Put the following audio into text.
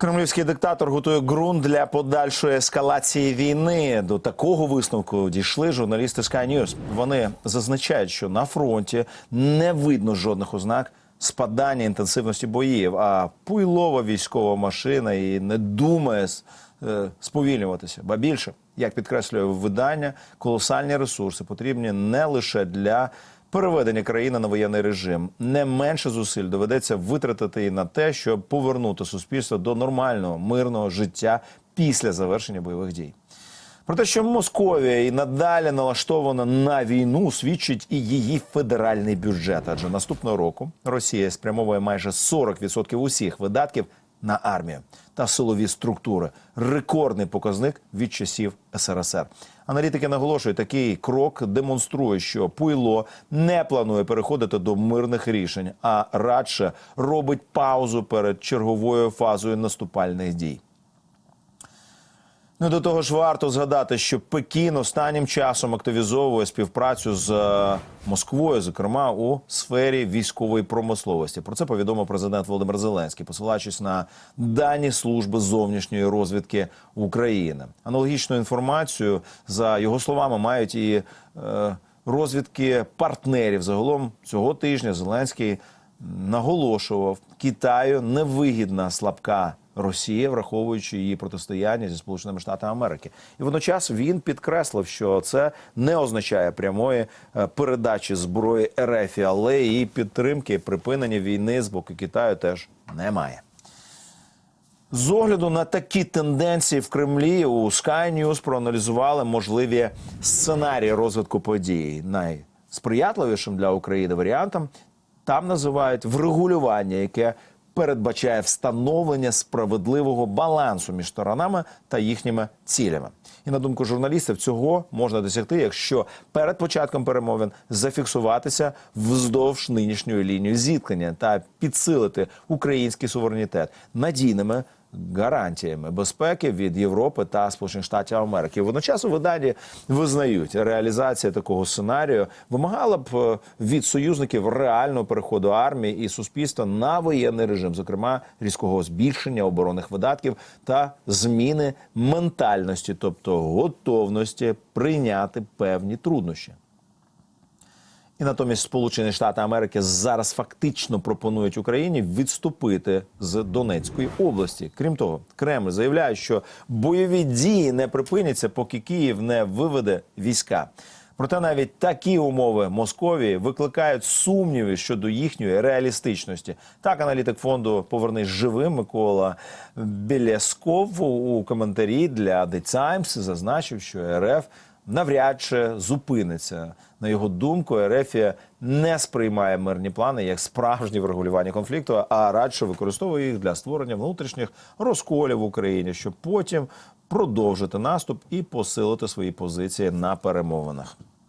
Кремлівський диктатор готує ґрунт для подальшої ескалації війни. До такого висновку дійшли журналісти Sky News. Вони зазначають, що на фронті не видно жодних ознак спадання інтенсивності боїв, а пуйлова військова машина і не думає е, сповільнюватися. Ба більше, як підкреслює видання, колосальні ресурси потрібні не лише для переведення країни на воєнний режим. Не менше зусиль доведеться витратити і на те, щоб повернути суспільство до нормального мирного життя після завершення бойових дій. Про те, що Московія і надалі налаштована на війну, свідчить і її федеральний бюджет. Адже наступного року Росія спрямовує майже 40% усіх видатків на армію та силові структури. Рекордний показник від часів СРСР. Аналітики наголошують, такий крок демонструє, що Пуйло не планує переходити до мирних рішень, а радше робить паузу перед черговою фазою наступальних дій. Ну, до того ж, варто згадати, що Пекін останнім часом активізовує співпрацю з е, Москвою, зокрема у сфері військової промисловості. Про це повідомив президент Володимир Зеленський, посилаючись на дані служби зовнішньої розвідки України. Аналогічну інформацію за його словами мають і е, розвідки партнерів. Загалом цього тижня Зеленський наголошував, Китаю невигідна слабка Росія, враховуючи її протистояння зі Сполученими Штатами Америки, і водночас він підкреслив, що це не означає прямої е, передачі зброї РФ, але і підтримки припинення війни з боку Китаю теж немає. З огляду на такі тенденції в Кремлі у Sky News проаналізували можливі сценарії розвитку подій. Найсприятливішим для України варіантом там називають врегулювання, яке передбачає встановлення справедливого балансу між сторонами та їхніми цілями. І на думку журналістів, цього можна досягти, якщо перед початком перемовин зафіксуватися вздовж нинішньої лінії зіткнення та підсилити український суверенітет надійними гарантіями безпеки від Європи та Сполучених Штатів Америки. Водночас у виданні визнають, реалізація такого сценарію вимагала б е, від союзників реального переходу армії і суспільства на воєнний режим, зокрема різкого збільшення оборонних видатків та зміни ментальності, тобто готовності прийняти певні труднощі. І натомість Сполучені Штати Америки зараз фактично пропонують Україні відступити з Донецької області. Крім того, Кремль заявляє, що бойові дії не припиняться, поки Київ не виведе війська. Проте навіть такі умови Московії викликають сумніви щодо їхньої реалістичності. Так, аналітик фонду Повернись живим Микола Білясков у коментарі для The Times зазначив, що РФ навряд чи зупиниться. На його думку, Ерефія не сприймає мирні плани як справжнє врегулювання конфлікту, а радше використовує їх для створення внутрішніх розколів в Україні, щоб потім продовжити наступ і посилити свої позиції на перемовинах.